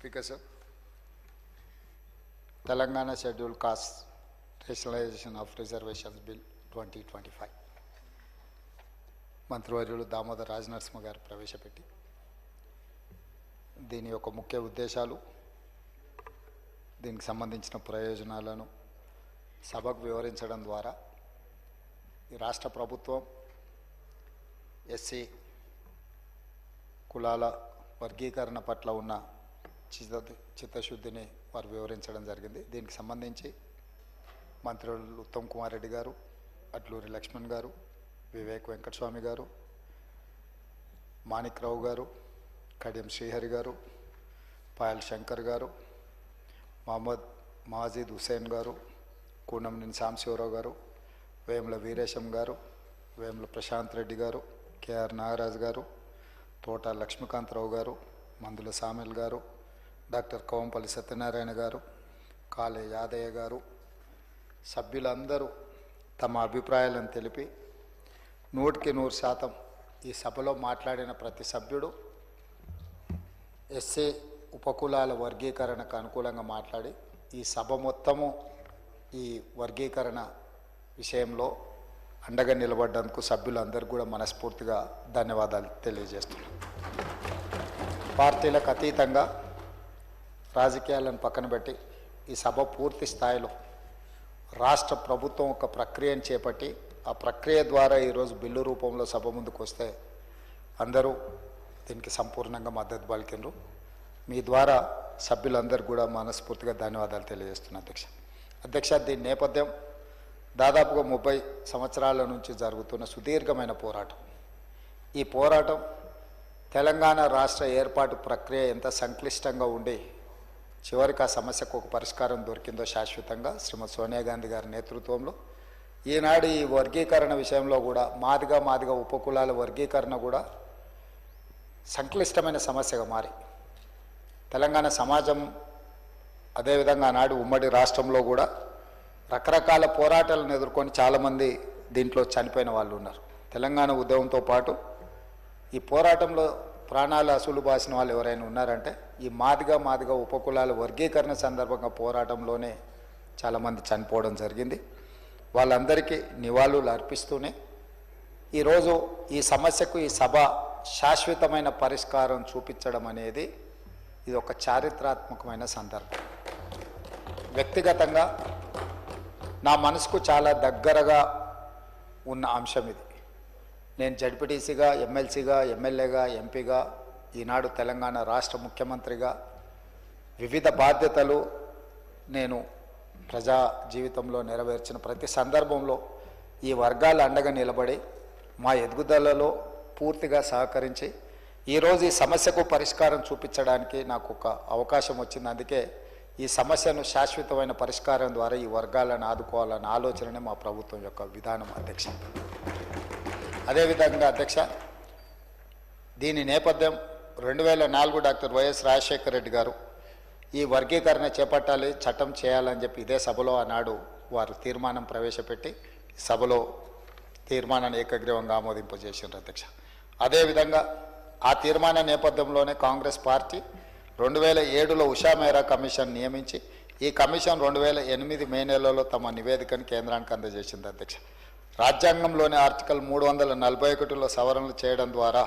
Speaker sir Telangana schedule caste rationalisation of reservations bill twenty twenty five మంత్రివర్యులు దామోదర్ రాజనరసింహ గారు ప్రవేశపెట్టి. దీని యొక్క ముఖ్య ఉద్దేశాలు దీనికి సంబంధించిన ప్రయోజనాలను సభకు వివరించడం ద్వారా ఈ రాష్ట్ర ప్రభుత్వం ఎస్సీ కులాల వర్గీకరణ పట్ల ఉన్న చిత్త చిత్తశుద్ధిని వారు వివరించడం జరిగింది. దీనికి సంబంధించి మంత్రులు ఉత్తమ్ కుమార్ రెడ్డి గారు అట్లూరి లక్ష్మణ్ గారు వివేక్ వెంకటస్వామి గారు మాణిక్రావు గారు కడియం శ్రీహరి గారు పాయల్ శంకర్ గారు మహమ్మద్ మాజీద్ హుసేన్ గారు కూనంనేని సాంబశివరావు గారు వేముల వీరేశం గారు వేముల ప్రశాంత్ రెడ్డి గారు కేఆర్ నాగరాజు గారు తోట లక్ష్మీకాంతరావు గారు మందుల సామెల్ గారు డాక్టర్ కోవంపల్లి సత్యనారాయణ గారు కాళే యాదయ్య గారు సభ్యులందరూ తమ అభిప్రాయాలను తెలిపి నూటికి నూరు శాతం ఈ సభలో మాట్లాడిన ప్రతి సభ్యుడు ఎస్సీ ఉపకులాల వర్గీకరణకు అనుకూలంగా మాట్లాడి ఈ సభ మొత్తము ఈ వర్గీకరణ విషయంలో అండగా నిలబడ్డందుకు సభ్యులందరూ కూడా మనస్ఫూర్తిగా ధన్యవాదాలు తెలియజేస్తున్నాను పార్టీలకు అతీతంగా రాజకీయాలను పక్కన పెట్టి ఈ సభ పూర్తి స్థాయిలో రాష్ట్ర ప్రభుత్వం ఒక ప్రక్రియను చేపట్టి ఆ ప్రక్రియ ద్వారా ఈరోజు బిల్లు రూపంలో సభ ముందుకు వస్తే అందరూ దీనికి సంపూర్ణంగా మద్దతు పలికినరు మీ ద్వారా సభ్యులందరూ కూడా మనస్ఫూర్తిగా ధన్యవాదాలు తెలియజేస్తున్నా అధ్యక్ష. అధ్యక్ష దీని నేపథ్యం దాదాపుగా ముప్పై సంవత్సరాల నుంచి జరుగుతున్న సుదీర్ఘమైన పోరాటం. ఈ పోరాటం తెలంగాణ రాష్ట్ర ఏర్పాటు ప్రక్రియ ఎంత సంక్లిష్టంగా ఉండి చివరికి ఆ సమస్యకు ఒక పరిష్కారం దొరికిందో శాశ్వతంగా శ్రీమతి సోనియా గాంధీ గారి నేతృత్వంలో. ఈనాడు ఈ వర్గీకరణ విషయంలో కూడా మాదిగా మాదిగా ఉపకులాల వర్గీకరణ కూడా సంక్లిష్టమైన సమస్యగా మారి. తెలంగాణ సమాజం అదేవిధంగా ఆనాడు ఉమ్మడి రాష్ట్రంలో కూడా రకరకాల పోరాటాలను ఎదుర్కొని చాలామంది దీంట్లో చనిపోయిన వాళ్ళు ఉన్నారు. తెలంగాణ ఉద్యమంతో పాటు ఈ పోరాటంలో ప్రాణాలు అసలు బాసిన వాళ్ళు ఎవరైనా ఉన్నారంటే ఈ మాదిగా మాదిగా ఉపకులాల వర్గీకరణ సందర్భంగా పోరాటంలోనే చాలామంది చనిపోవడం జరిగింది. వాళ్ళందరికీ నివాళులు అర్పిస్తూనే ఈరోజు ఈ సమస్యకు ఈ సభ శాశ్వతమైన పరిష్కారం చూపించడం అనేది ఇది ఒక చారిత్రాత్మకమైన సందర్భం. వ్యక్తిగతంగా నా మనసుకు చాలా దగ్గరగా ఉన్న అంశం ఇది. నేను జడ్పీటీసీగా ఎమ్మెల్సీగా ఎమ్మెల్యేగా ఎంపీగా ఈనాడు తెలంగాణ రాష్ట్ర ముఖ్యమంత్రిగా వివిధ బాధ్యతలు నేను ప్రజా జీవితంలో నెరవేర్చిన ప్రతి సందర్భంలో ఈ వర్గాల అండగా నిలబడి మా ఎదుగుదలలో పూర్తిగా సహకరించి ఈరోజు ఈ సమస్యకు పరిష్కారం చూపించడానికి నాకు ఒక అవకాశం వచ్చింది. అందుకే ఈ సమస్యను శాశ్వతమైన పరిష్కారం ద్వారా ఈ వర్గాలను ఆదుకోవాలన్న ఆలోచననే మా ప్రభుత్వం యొక్క విధానం అధ్యక్ష. అదేవిధంగా అధ్యక్ష దీని నేపథ్యం రెండు వేల నాలుగు డాక్టర్ వైఎస్ రాజశేఖర రెడ్డి గారు ఈ వర్గీకరణ చేపట్టాలి చట్టం చేయాలని చెప్పి ఇదే సభలో ఆనాడు వారు తీర్మానం ప్రవేశపెట్టి సభలో తీర్మానాన్ని ఏకగ్రీవంగా ఆమోదింపజేసిండ్రు అధ్యక్ష. అదేవిధంగా ఆ తీర్మాన నేపథ్యంలోనే కాంగ్రెస్ పార్టీ రెండు వేల ఏడులో ఉషా మేరా కమిషన్ నియమించి ఈ కమిషన్ రెండు వేల ఎనిమిది మే నెలలో తమ నివేదికను కేంద్రానికి అందజేసింది అధ్యక్ష. రాజ్యాంగంలోని ఆర్టికల్ మూడు వందల నలభై ఒకటిలో సవరణలు చేయడం ద్వారా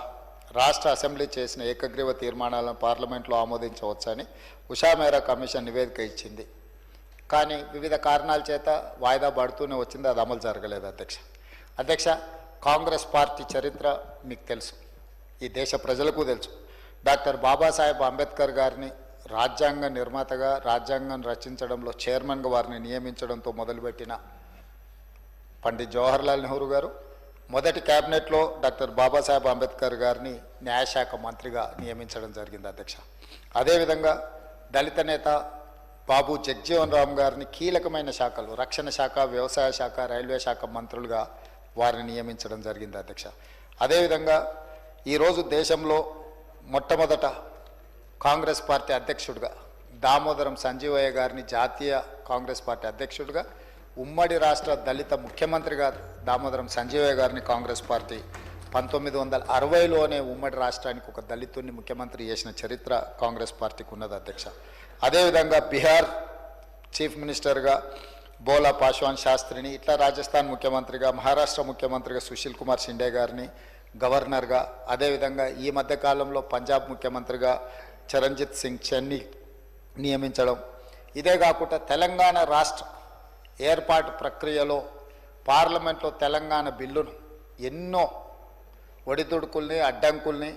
రాష్ట్ర అసెంబ్లీ చేసిన ఏకగ్రీవ తీర్మానాలను పార్లమెంట్లో ఆమోదించవచ్చని ఉషా మేరా కమిషన్ నివేదిక ఇచ్చింది. కానీ వివిధ కారణాల చేత వాయిదా పడుతూనే వచ్చింది అది అమలు జరగలేదు అధ్యక్ష. అధ్యక్ష కాంగ్రెస్ పార్టీ చరిత్ర మీకు తెలుసు ఈ దేశ ప్రజలకు తెలుసు. డాక్టర్ బాబాసాహెబ్ అంబేద్కర్ గారిని రాజ్యాంగ నిర్మాతగా రాజ్యాంగం రచించడంలో చైర్మన్గా వారిని నియమించడంతో మొదలుపెట్టిన పండిత్ జవహర్లాల్ నెహ్రూ గారు మొదటి క్యాబినెట్లో డాక్టర్ బాబాసాహెబ్ అంబేద్కర్ గారిని న్యాయశాఖ మంత్రిగా నియమించడం జరిగింది అధ్యక్ష. అదేవిధంగా దళిత నేత బాబు జగ్జీవన్ రామ్ గారిని కీలకమైన శాఖలు రక్షణ శాఖ వ్యవసాయ శాఖ రైల్వే శాఖ మంత్రులుగా వారిని నియమించడం జరిగింది అధ్యక్ష. అదేవిధంగా ఈరోజు దేశంలో మొట్టమొదట కాంగ్రెస్ పార్టీ అధ్యక్షుడిగా దామోదరం సంజీవయ్య గారిని జాతీయ కాంగ్రెస్ పార్టీ అధ్యక్షుడిగా ఉమ్మడి రాష్ట్ర దళిత ముఖ్యమంత్రిగా దామోదరం సంజీవయ్య గారిని కాంగ్రెస్ పార్టీ పంతొమ్మిది వందల అరవైలోనే ఉమ్మడి రాష్ట్రానికి ఒక దళితుడిని ముఖ్యమంత్రి చేసిన చరిత్ర కాంగ్రెస్ పార్టీకి ఉన్నది అధ్యక్ష. అదేవిధంగా బీహార్ చీఫ్ మినిస్టర్గా బోలా పాశ్వాన్ శాస్త్రిని ఇట్లా రాజస్థాన్ ముఖ్యమంత్రిగా మహారాష్ట్ర ముఖ్యమంత్రిగా సుశీల్ కుమార్ షిండే గారిని గవర్నర్గా అదేవిధంగా ఈ మధ్యకాలంలో పంజాబ్ ముఖ్యమంత్రిగా చరణ్జిత్ సింగ్ చెన్ని నియమించడం. ఇదే కాకుండా తెలంగాణ రాష్ట్ర ఏర్పాటు ప్రక్రియలో పార్లమెంట్లో తెలంగాణ బిల్లును ఎన్నో ఒడిదుడుకుల్ని అడ్డంకుల్ని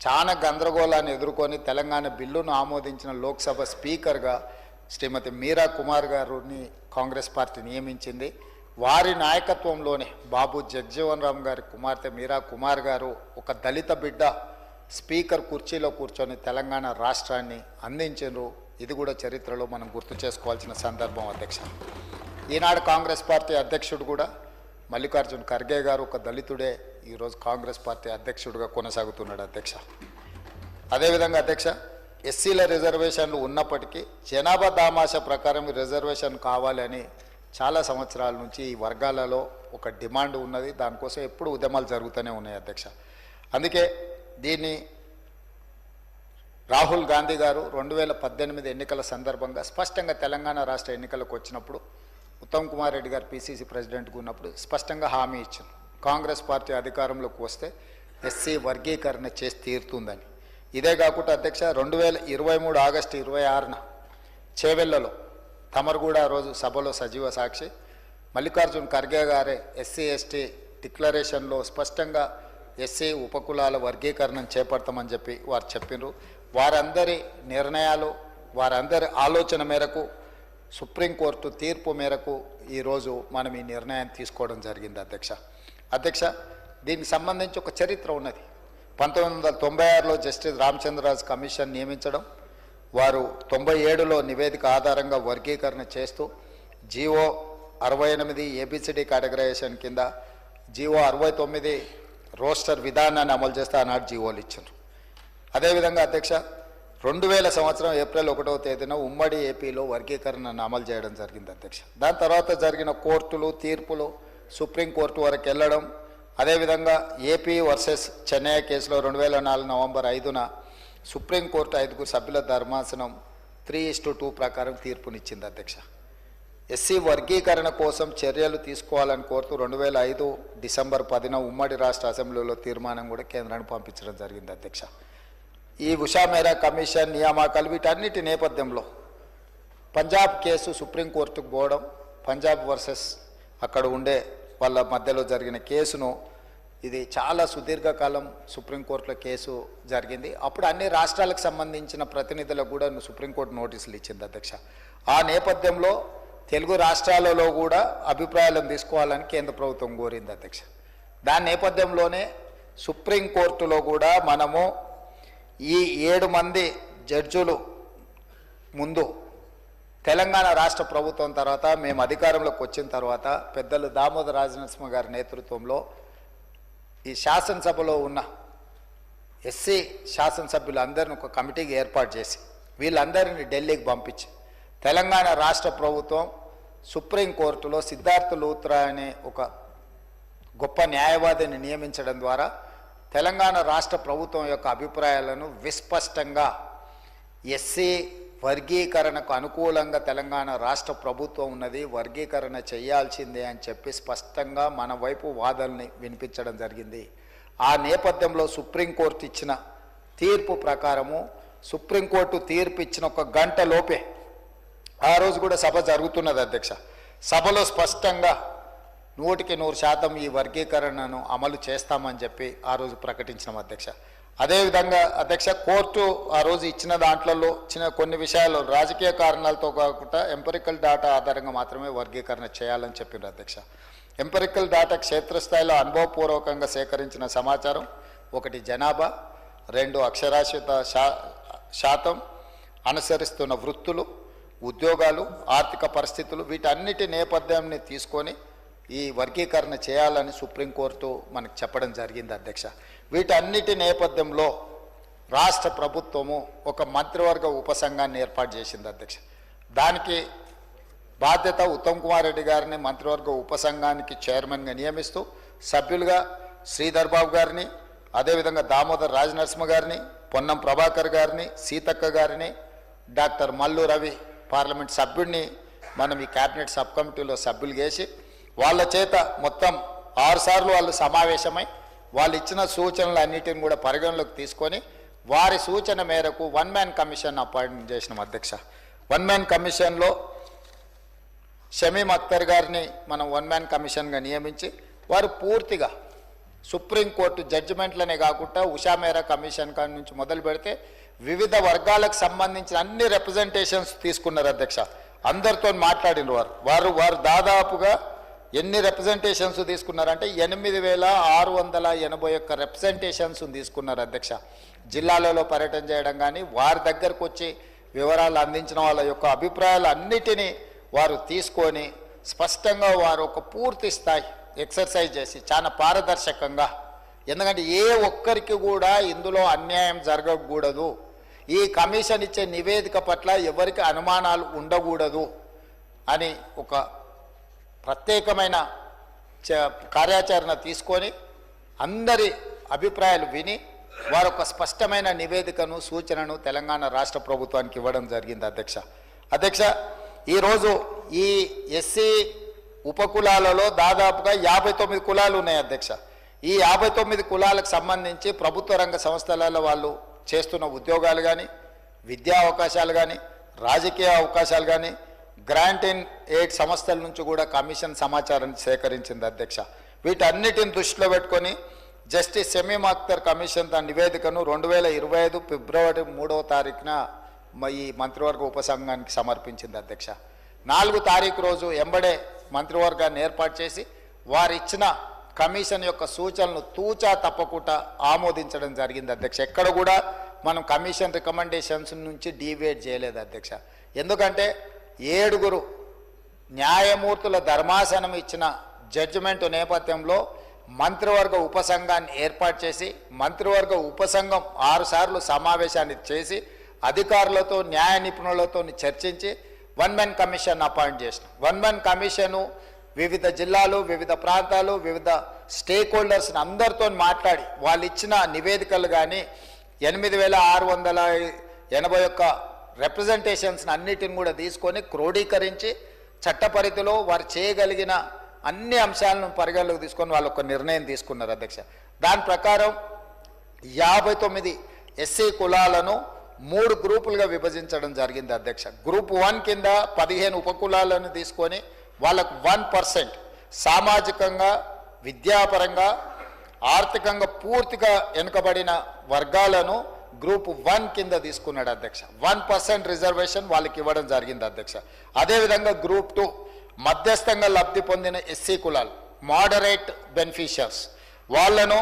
చాలా గందరగోళాన్ని ఎదుర్కొని తెలంగాణ బిల్లును ఆమోదించిన లోక్సభ స్పీకర్గా శ్రీమతి మీరా కుమార్ గారిని కాంగ్రెస్ పార్టీ నియమించింది. వారి నాయకత్వంలోనే బాబు జగ్జీవన్ రామ్ గారి కుమార్తె మీరా కుమార్ గారు ఒక దళిత బిడ్డ స్పీకర్ కుర్చీలో కూర్చొని తెలంగాణ రాష్ట్రాన్ని అందించారు ఇది కూడా చరిత్రలో మనం గుర్తు చేసుకోవాల్సిన సందర్భం అధ్యక్ష. ఈనాడు కాంగ్రెస్ పార్టీ అధ్యక్షుడు కూడా మల్లికార్జున్ ఖర్గే గారు ఒక దళితుడే ఈరోజు కాంగ్రెస్ పార్టీ అధ్యక్షుడిగా కొనసాగుతున్నాడు అధ్యక్ష. అదేవిధంగా అధ్యక్ష ఎస్సీల రిజర్వేషన్లు ఉన్నప్పటికీ జనాభా దామాష ప్రకారం రిజర్వేషన్ కావాలని చాలా సంవత్సరాల నుంచి ఈ వర్గాలలో ఒక డిమాండ్ ఉన్నది. దానికోసం ఎప్పుడు ఉద్యమాలు జరుగుతూనే ఉన్నాయి అధ్యక్ష. అందుకే దీన్ని రాహుల్ గాంధీ గారు రెండు వేల పద్దెనిమిది ఎన్నికల సందర్భంగా స్పష్టంగా తెలంగాణ రాష్ట్ర ఎన్నికలకు వచ్చినప్పుడు ఉత్తమ్ కుమార్ రెడ్డి గారు పిసిసి ప్రెసిడెంట్గా ఉన్నప్పుడు స్పష్టంగా హామీ ఇచ్చారు. కాంగ్రెస్ పార్టీ అధికారంలోకి వస్తే ఎస్సీ వర్గీకరణ చేసి తీరుతుందని. ఇదే కాకుండా అధ్యక్ష రెండు వేల ఇరవై మూడు ఆగస్టు ఇరవై ఆరున చేవెళ్ళలో తమరుగూడ రోజు సభలో సజీవ సాక్షి మల్లికార్జున్ ఖర్గే గారే ఎస్సీ ఎస్టీ డిక్లరేషన్లో స్పష్టంగా ఎస్సీ ఉపకులాల వర్గీకరణను చేపడతామని చెప్పి వారు చెప్పినారు వారందరి నిర్ణయాలు వారందరి ఆలోచన మేరకు సుప్రీంకోర్టు తీర్పు మేరకు ఈరోజు మనం ఈ నిర్ణయం తీసుకోవడం జరిగింది అధ్యక్ష. అధ్యక్ష దీనికి సంబంధించి ఒక చరిత్ర ఉన్నది. పంతొమ్మిది వందల తొంభై ఆరులో జస్టిస్ రామచంద్రరాజు కమిషన్ నియమించడం వారు తొంభై ఏడులో నివేదిక ఆధారంగా వర్గీకరణ చేస్తూ జీవో అరవై ఎనిమిది ఏబిసిడి కేటగరైజేషన్ కింద జీవో అరవై తొమ్మిది రోస్టర్ విధానాన్ని అమలు చేస్తే ఆనాడు జీవోలు ఇచ్చారు. అదేవిధంగా అధ్యక్ష రెండు వేల సంవత్సరం ఏప్రిల్ ఒకటవ తేదీన ఉమ్మడి ఏపీలో వర్గీకరణను అమలు చేయడం జరిగింది అధ్యక్ష. దాని తర్వాత జరిగిన కోర్టులు తీర్పులు సుప్రీంకోర్టు వరకు వెళ్ళడం అదేవిధంగా ఏపీ వర్సెస్ చెన్నై కేసులో రెండు వేల నాలుగు నవంబర్ ఐదున సుప్రీంకోర్టు ఐదుగురు సభ్యుల ధర్మాసనం త్రీ ఇస్టు టూ ప్రకారం తీర్పునిచ్చింది అధ్యక్ష. ఎస్సీ వర్గీకరణ కోసం చర్యలు తీసుకోవాలని కోరుతూ రెండు వేల ఐదు డిసెంబర్ పదిన ఉమ్మడి రాష్ట్ర అసెంబ్లీలో తీర్మానం కూడా కేంద్రానికి పంపించడం జరిగింది అధ్యక్ష. ఈ ఉషా మేరా కమిషన్ నియామకాలు వీటన్నిటి నేపథ్యంలో పంజాబ్ కేసు సుప్రీంకోర్టుకు పోవడం పంజాబ్ వర్సెస్ అక్కడ ఉండే వాళ్ళ మధ్యలో జరిగిన కేసును ఇది చాలా సుదీర్ఘకాలం సుప్రీంకోర్టులో కేసు జరిగింది. అప్పుడు అన్ని రాష్ట్రాలకు సంబంధించిన ప్రతినిధులకు కూడా సుప్రీంకోర్టు నోటీసులు ఇచ్చింది అధ్యక్ష. ఆ నేపథ్యంలో తెలుగు రాష్ట్రాలలో కూడా అభిప్రాయాలను తీసుకోవాలని కేంద్ర ప్రభుత్వం కోరింది అధ్యక్ష. దాని నేపథ్యంలోనే సుప్రీంకోర్టులో కూడా మనము ఈ ఏడు మంది జడ్జులు ముందు తెలంగాణ రాష్ట్ర ప్రభుత్వం తర్వాత మేము అధికారంలోకి వచ్చిన తర్వాత పెద్దలు దామోదర రాజనరసింహ గారి నేతృత్వంలో ఈ శాసనసభలో ఉన్న ఎస్సీ శాసనసభ్యులందరిని ఒక కమిటీకి ఏర్పాటు చేసి వీళ్ళందరినీ ఢిల్లీకి పంపించి తెలంగాణ రాష్ట్ర ప్రభుత్వం సుప్రీంకోర్టులో సిద్ధార్థ లూత్రా అనే ఒక గొప్ప న్యాయవాదిని నియమించడం ద్వారా తెలంగాణ రాష్ట్ర ప్రభుత్వం యొక్క అభిప్రాయాలను విస్పష్టంగా ఎస్సీ వర్గీకరణకు అనుకూలంగా తెలంగాణ రాష్ట్ర ప్రభుత్వం ఉన్నది వర్గీకరణ చేయాల్సిందే అని చెప్పి స్పష్టంగా మన వైపు వాదనని వినిపించడం జరిగింది. ఆ నేపథ్యంలో సుప్రీంకోర్టు ఇచ్చిన తీర్పు ప్రకారము సుప్రీంకోర్టు తీర్పు ఇచ్చిన ఒక గంట లోపే ఆ రోజు కూడా సభ జరుగుతున్నది అధ్యక్ష. సభలో స్పష్టంగా నూటికి నూరు శాతం ఈ వర్గీకరణను అమలు చేస్తామని చెప్పి ఆ రోజు ప్రకటించినాం అధ్యక్ష. అదేవిధంగా అధ్యక్ష కోర్టు ఆ రోజు ఇచ్చిన దాంట్లలో చిన్న కొన్ని విషయాలు రాజకీయ కారణాలతో కాకుండా ఎంపరికల్ డాటా ఆధారంగా మాత్రమే వర్గీకరణ చేయాలని చెప్పిండ్రు అధ్యక్ష. ఎంపరికల్ డాటా క్షేత్రస్థాయిలో అనుభవపూర్వకంగా సేకరించిన సమాచారం ఒకటి జనాభా రెండు అక్షరాస్యత శాతం అనుసరిస్తున్న వృత్తులు ఉద్యోగాలు ఆర్థిక పరిస్థితులు వీటన్నిటి నేపథ్యాన్ని తీసుకొని ఈ వర్గీకరణ చేయాలని సుప్రీంకోర్టు మనకు చెప్పడం జరిగింది అధ్యక్ష. వీటన్నిటి నేపథ్యంలో రాష్ట్ర ప్రభుత్వము ఒక మంత్రివర్గ ఉపసంఘాన్ని ఏర్పాటు చేసింది అధ్యక్ష. దానికి బాధ్యత ఉత్తమ్ కుమార్ రెడ్డి గారిని మంత్రివర్గ ఉపసంఘానికి చైర్మన్గా నియమిస్తూ సభ్యులుగా శ్రీధర్ బాబు గారిని అదేవిధంగా దామోదర్ రాజనరసింహ గారిని పొన్నం ప్రభాకర్ గారిని సీతక్క గారిని డాక్టర్ మల్లు రవి పార్లమెంట్ సభ్యుడిని మనం ఈ కేబినెట్ సబ్ కమిటీలో సభ్యులు చేసి వాళ్ళ చేత మొత్తం ఆరు సార్లు వాళ్ళు సమావేశమై వాళ్ళు ఇచ్చిన సూచనలు అన్నిటిని కూడా పరిగణలోకి తీసుకొని వారి సూచన మేరకు వన్ మ్యాన్ కమిషన్ అపాయింట్ చేసినాం అధ్యక్ష. వన్ మ్యాన్ కమిషన్లో షమీం అఖ్తర్ గారిని మనం వన్ మ్యాన్ కమిషన్గా నియమించి వారు పూర్తిగా సుప్రీంకోర్టు జడ్జిమెంట్లనే కాకుండా ఉషా మేరా కమిషన్ నుంచి మొదలు పెడితే వివిధ వర్గాలకు సంబంధించిన అన్ని రిప్రజెంటేషన్స్ తీసుకున్నారు అధ్యక్ష. అందరితో మాట్లాడిన వారు. వారు వారు దాదాపుగా ఎన్ని రిప్రజెంటేషన్స్ తీసుకున్నారంటే ఎనిమిది వేల ఆరు వందల ఎనభై ఒక్క రిప్రజెంటేషన్స్ తీసుకున్నారు అధ్యక్ష. జిల్లాలలో పర్యటన చేయడం కానీ వారి దగ్గరకు వచ్చి వివరాలు అందించిన వాళ్ళ యొక్క అభిప్రాయాలు అన్నిటినీ వారు తీసుకొని స్పష్టంగా వారు ఒక పూర్తి స్థాయి ఎక్సర్సైజ్ చేసి చాలా పారదర్శకంగా ఎందుకంటే ఏ ఒక్కరికి కూడా ఇందులో అన్యాయం జరగకూడదు. ఈ కమిషన్ ఇచ్చే నివేదిక పట్ల ఎవరికి అనుమానాలు ఉండకూడదు అని ఒక ప్రత్యేకమైన చ- కార్యాచరణ తీసుకొని అందరి అభిప్రాయాలు విని వారు ఒక స్పష్టమైన నివేదికను సూచనను తెలంగాణ రాష్ట్ర ప్రభుత్వానికి ఇవ్వడం జరిగింది అధ్యక్ష. అధ్యక్ష ఈరోజు ఈ ఎస్సీ ఉపకులాలలో దాదాపుగా యాభై తొమ్మిది కులాలు ఉన్నాయి అధ్యక్ష. ఈ యాభై తొమ్మిది కులాలకు సంబంధించి ప్రభుత్వ రంగ సంస్థలలో వాళ్ళు చేస్తున్న ఉద్యోగాలు కానీ విద్యా అవకాశాలు కానీ రాజకీయ అవకాశాలు కానీ గ్రాంట్ ఇన్ ఎయిడ్ సంస్థల నుంచి కూడా కమిషన్ సమాచారం సేకరించింది అధ్యక్ష. వీటన్నిటిని దృష్టిలో పెట్టుకొని జస్టిస్ సెమీమ్ అఖ్తర్ కమిషన్ తన నివేదికను రెండు వేల ఇరవై ఐదు ఫిబ్రవరి మూడవ తారీఖున ఈ మంత్రివర్గ ఉపసంఘానికి సమర్పించింది అధ్యక్ష. నాలుగు తారీఖు రోజు ఎంబడే మంత్రివర్గాన్ని ఏర్పాటు చేసి వారిచ్చిన కమిషన్ యొక్క సూచనలు తూచా తప్పకుండా ఆమోదించడం జరిగింది అధ్యక్ష. ఎక్కడ కూడా మనం కమిషన్ రికమెండేషన్స్ నుంచి డీవేట్ చేయలేదు అధ్యక్ష. ఎందుకంటే ఏడుగురు న్యాయమూర్తుల ధర్మాసనం ఇచ్చిన జడ్జిమెంట్ నేపథ్యంలో మంత్రివర్గ ఉపసంఘాన్ని ఏర్పాటు చేసి మంత్రివర్గ ఉపసంఘం ఆరుసార్లు సమావేశాన్ని చేసి అధికారులతో న్యాయ నిపుణులతో చర్చించి వన్ మెన్ కమిషన్ అపాయింట్ చేసిన. వన్ మెన్ కమిషను వివిధ జిల్లాలు వివిధ ప్రాంతాలు వివిధ స్టేక్ హోల్డర్స్ని అందరితో మాట్లాడి వాళ్ళు ఇచ్చిన నివేదికలు కానీ ఎనిమిది వేల ఆరు వందల ఎనభై ఒక్క రిప్రజెంటేషన్స్ని అన్నిటిని కూడా తీసుకొని క్రోడీకరించి చట్టపరిధిలో వారు చేయగలిగిన అన్ని అంశాలను పరిగణలోకి తీసుకొని వాళ్ళు ఒక నిర్ణయం తీసుకున్నారు అధ్యక్ష. దాని ప్రకారం యాభై తొమ్మిది ఎస్సీ కులాలను మూడు గ్రూపులుగా విభజించడం జరిగింది అధ్యక్ష. గ్రూప్ వన్ కింద పదిహేను ఉపకులాలను తీసుకొని వాళ్ళకు వన్ పర్సెంట్ సామాజికంగా విద్యాపరంగా ఆర్థికంగా పూర్తిగా వెనుకబడిన వర్గాలను గ్రూప్ వన్ కింద తీసుకున్నాడు అధ్యక్ష. వన్ పర్సెంట్ రిజర్వేషన్ వాళ్ళకి ఇవ్వడం జరిగింది అధ్యక్ష. అదేవిధంగా గ్రూప్ టూ మధ్యస్థంగా లబ్ధి పొందిన ఎస్సీ కులాలు మోడరేట్ బెనిఫిషియర్స్ వాళ్ళను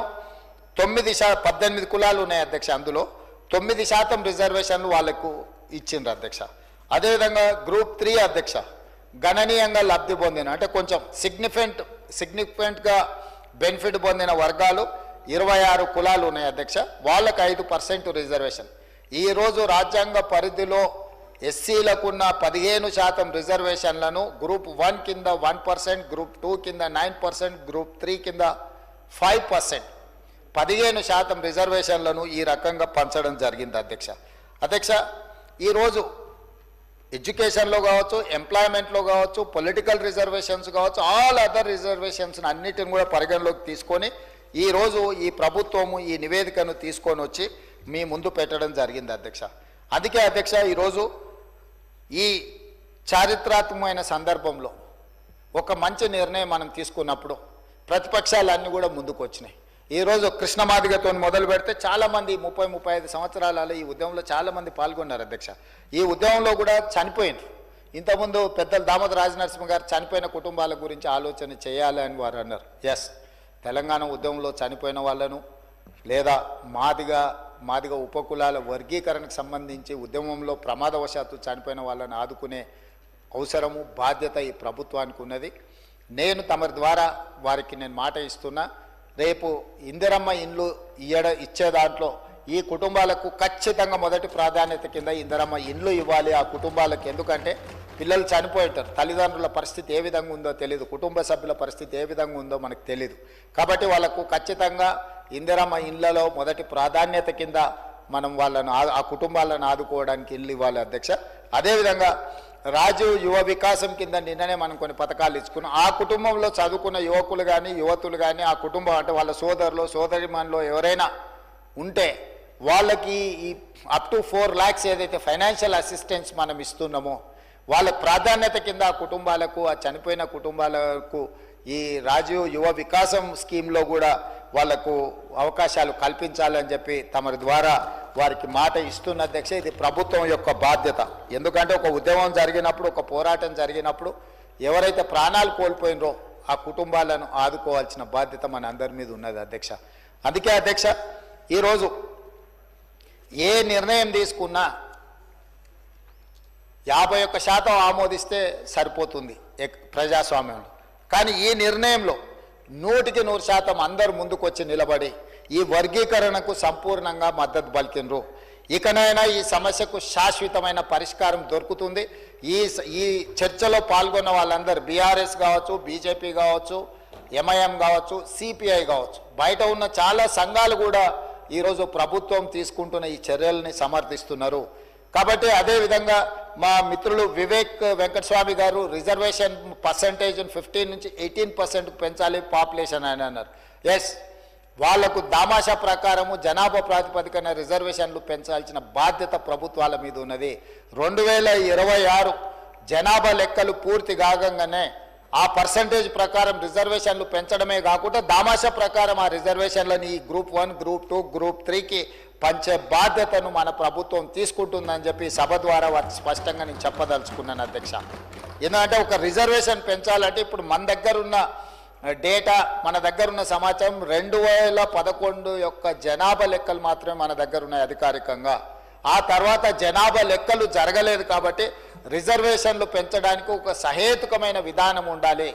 తొమ్మిది శా పద్దెనిమిది కులాలు ఉన్నాయి అధ్యక్ష అందులో. తొమ్మిది శాతం రిజర్వేషన్లు వాళ్ళకు ఇచ్చిండ్రు అధ్యక్ష. అదేవిధంగా గ్రూప్ త్రీ అధ్యక్ష గణనీయంగా లబ్ధి పొందిన అంటే కొంచెం సిగ్నిఫికెంట్ సిగ్నిఫికెంట్గా బెనిఫిట్ పొందిన వర్గాలు ఇరవై ఆరు కులాలు ఉన్నాయి అధ్యక్ష. వాళ్ళకు ఐదు పర్సెంట్ రిజర్వేషన్. ఈరోజు రాజ్యాంగ పరిధిలో ఎస్సీలకున్న పదిహేను శాతం రిజర్వేషన్లను గ్రూప్ వన్ కింద వన్ పర్సెంట్ గ్రూప్ టూ కింద నైన్ పర్సెంట్ గ్రూప్ త్రీ కింద ఫైవ్ పర్సెంట్. పదిహేను శాతం రిజర్వేషన్లను ఈ రకంగా పంచడం జరిగింది అధ్యక్ష. అధ్యక్ష ఈరోజు ఎడ్యుకేషన్లో కావచ్చు ఎంప్లాయ్మెంట్లో కావచ్చు పొలిటికల్ రిజర్వేషన్స్ కావచ్చు ఆల్ అదర్ రిజర్వేషన్స్ అన్నిటిని కూడా పరిగణలోకి తీసుకొని ఈరోజు ఈ ప్రభుత్వము ఈ నివేదికను తీసుకొని వచ్చి మీ ముందు పెట్టడం జరిగింది అధ్యక్ష. అందుకే అధ్యక్ష ఈరోజు ఈ చారిత్రాత్మకమైన సందర్భంలో ఒక మంచి నిర్ణయం మనం తీసుకున్నప్పుడు ప్రతిపక్షాలన్నీ కూడా ముందుకు వచ్చినాయి ఈరోజు కృష్ణమాదిగతో మొదలు పెడితే చాలామంది ముప్పై ముప్పై ఐదు సంవత్సరాలలో ఈ ఉద్యమంలో చాలామంది పాల్గొన్నారు అధ్యక్ష. ఈ ఉద్యమంలో కూడా చనిపోయినారు. ఇంతకుముందు పెద్దలు దామోదర రాజనరసింహ గారు చనిపోయిన కుటుంబాల గురించి ఆలోచన చేయాలి అని వారు అన్నారు. ఎస్ తెలంగాణ ఉద్యమంలో చనిపోయిన వాళ్ళను లేదా మాదిగా మాదిగా ఉపకులాల వర్గీకరణకు సంబంధించి ఉద్యమంలో ప్రమాదవశాత్తు చనిపోయిన వాళ్ళని ఆదుకునే అవసరము బాధ్యత ఈ ప్రభుత్వానికి ఉన్నది. నేను తమరి ద్వారా వారికి నేను మాట ఇస్తున్నా రేపు ఇందిరమ్మ ఇండ్లు ఇయ్యడ ఇచ్చే దాంట్లో ఈ కుటుంబాలకు ఖచ్చితంగా మొదటి ప్రాధాన్యత కింద ఇందిరమ్మ ఇండ్లు ఇవ్వాలి ఆ కుటుంబాలకు. ఎందుకంటే పిల్లలు చనిపోయేటారు తల్లిదండ్రుల పరిస్థితి ఏ విధంగా ఉందో తెలియదు కుటుంబ సభ్యుల పరిస్థితి ఏ విధంగా ఉందో మనకు తెలియదు కాబట్టి వాళ్ళకు ఖచ్చితంగా ఇందిరమ్మ ఇళ్ళలో మొదటి ప్రాధాన్యత కింద మనం వాళ్ళను ఆ- ఆ కుటుంబాలను ఆదుకోవడానికి ఇల్లు ఇవ్వాలి అధ్యక్ష. అదేవిధంగా రాజు యువ వికాసం కింద నిన్ననే మనం కొన్ని పథకాలు ఇచ్చుకున్నాం. ఆ కుటుంబంలో చదువుకున్న యువకులు కానీ యువతులు కానీ ఆ కుటుంబం అంటే వాళ్ళ సోదరులు సోదరిమణులు ఎవరైనా ఉంటే వాళ్ళకి ఈ అప్ టు ఫోర్ ల్యాక్స్ ఏదైతే ఫైనాన్షియల్ అసిస్టెన్స్ మనం ఇస్తున్నామో వాళ్ళ ప్రాధాన్యత కింద ఆ కుటుంబాలకు ఆ చనిపోయిన కుటుంబాలకు ఈ రాజీవ్ యువ వికాసం స్కీమ్లో కూడా వాళ్ళకు అవకాశాలు కల్పించాలని చెప్పి తమరి ద్వారా వారికి మాట ఇస్తున్న అధ్యక్ష ఇది ప్రభుత్వం యొక్క బాధ్యత. ఎందుకంటే ఒక ఉద్యమం జరిగినప్పుడు ఒక పోరాటం జరిగినప్పుడు ఎవరైతే ప్రాణాలు కోల్పోయినరో ఆ కుటుంబాలను ఆదుకోవాల్సిన బాధ్యత మన అందరి మీద ఉన్నది అధ్యక్ష. అందుకే అధ్యక్ష ఈరోజు ఏ నిర్ణయం తీసుకున్నా యాభై ఒక్క శాతం ఆమోదిస్తే సరిపోతుంది ఎక్- ప్రజాస్వామ్యంలో. కానీ ఈ నిర్ణయంలో నూటికి నూరు శాతం అందరు ముందుకొచ్చి నిలబడి ఈ వర్గీకరణకు సంపూర్ణంగా మద్దతు పలికినరు ఇకనైనా ఈ సమస్యకు శాశ్వతమైన పరిష్కారం దొరుకుతుంది. ఈ ఈ చర్చలో పాల్గొన్న వాళ్ళందరూ బీఆర్ఎస్ కావచ్చు బీజేపీ కావచ్చు ఎంఐఎం కావచ్చు సిపిఐ కావచ్చు బయట ఉన్న చాలా సంఘాలు కూడా ఈరోజు ప్రభుత్వం తీసుకుంటున్న ఈ చర్యల్ని సమర్థిస్తున్నారు. కాబట్టి అదేవిధంగా మా మిత్రులు వివేక్ వెంకటస్వామి గారు రిజర్వేషన్ పర్సంటేజ్ ఫిఫ్టీన్ నుంచి ఎయిటీన్ పర్సెంట్ పెంచాలి పాపులేషన్ అని అన్నారు. ఎస్ వాళ్ళకు దామాషా ప్రకారము జనాభా ప్రాతిపదికన రిజర్వేషన్లు పెంచాల్సిన బాధ్యత ప్రభుత్వాల మీద ఉన్నది. రెండు వేల ఇరవై ఆరు జనాభా లెక్కలు పూర్తి కాగంగానే ఆ పర్సంటేజ్ ప్రకారం రిజర్వేషన్లు పెంచడమే కాకుండా దామాషా ప్రకారం ఆ రిజర్వేషన్లని ఈ group one group two group త్రీకి పంచే బాధ్యతను మన ప్రభుత్వం తీసుకుంటుందని చెప్పి సభ ద్వారా వారికి స్పష్టంగా నేను చెప్పదలుచుకున్నాను అధ్యక్ష. ఎందుకంటే ఒక రిజర్వేషన్ పెంచాలంటే ఇప్పుడు మన దగ్గర ఉన్న డేటా మన దగ్గర ఉన్న సమాచారం రెండు వేల పదకొండు యొక్క జనాభా లెక్కలు మాత్రమే మన దగ్గర ఉన్నాయి అధికారికంగా. ఆ తర్వాత జనాభా లెక్కలు జరగలేదు కాబట్టి రిజర్వేషన్లు పెంచడానికి ఒక సహేతుకమైన విధానం ఉండాలి.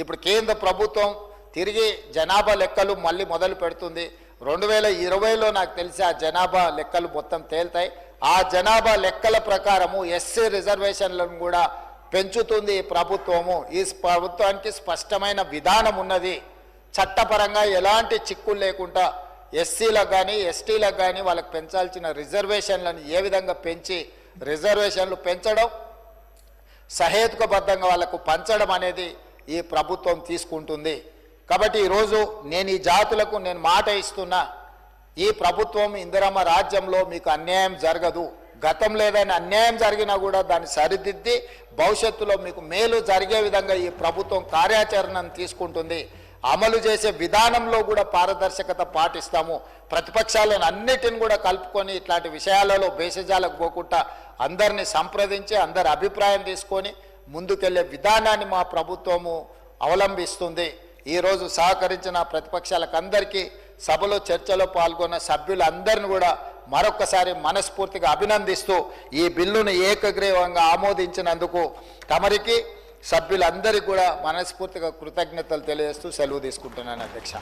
ఇప్పుడు కేంద్ర ప్రభుత్వం తిరిగి జనాభా లెక్కలు మళ్ళీ మొదలు పెడుతుంది. రెండు వేల ఇరవైలో నాకు తెలిసి ఆ జనాభా లెక్కలు మొత్తం తేలుతాయి. ఆ జనాభా లెక్కల ప్రకారము ఎస్సీ రిజర్వేషన్లను కూడా పెంచుతుంది ఈ ప్రభుత్వము. ఈ ప్రభుత్వానికి స్పష్టమైన విధానం ఉన్నది. చట్టపరంగా ఎలాంటి చిక్కులు లేకుండా ఎస్సీలకు కానీ ఎస్టీలకు కానీ వాళ్ళకి పెంచాల్సిన రిజర్వేషన్లను ఏ విధంగా పెంచి రిజర్వేషన్లు పెంచడం సహేతుకబద్ధంగా వాళ్ళకు పంచడం అనేది ఈ ప్రభుత్వం తీసుకుంటుంది. కాబట్టి ఈరోజు నేను ఈ జాతులకు నేను మాట ఇస్తున్నా ఈ ప్రభుత్వం ఇందిరమ్మ రాజ్యంలో మీకు అన్యాయం జరగదు. గతంలో ఏదైనా అన్యాయం జరిగినా కూడా దాన్ని సరిదిద్ది భవిష్యత్తులో మీకు మేలు జరిగే విధంగా ఈ ప్రభుత్వం కార్యాచరణను తీసుకుంటుంది. అమలు చేసే విధానంలో కూడా పారదర్శకత పాటిస్తాము. ప్రతిపక్షాలను అన్నిటిని కూడా కలుపుకొని ఇట్లాంటి విషయాలలో భేషజాలకు పోకుండా అందరిని సంప్రదించి అందరి అభిప్రాయం తీసుకొని ముందుకెళ్ళే విధానాన్ని మా ప్రభుత్వము అవలంబిస్తుంది. ఈరోజు సహకరించిన ప్రతిపక్షాలకు అందరికీ సభలో చర్చలో పాల్గొన్న సభ్యులందరిని కూడా మరొక్కసారి మనస్ఫూర్తిగా అభినందిస్తూ ఈ బిల్లును ఏకగ్రీవంగా ఆమోదించినందుకు తమరికి సభ్యులందరికీ కూడా మనస్ఫూర్తిగా కృతజ్ఞతలు తెలియజేస్తూ సెలవు తీసుకుంటున్నాను అధ్యక్ష.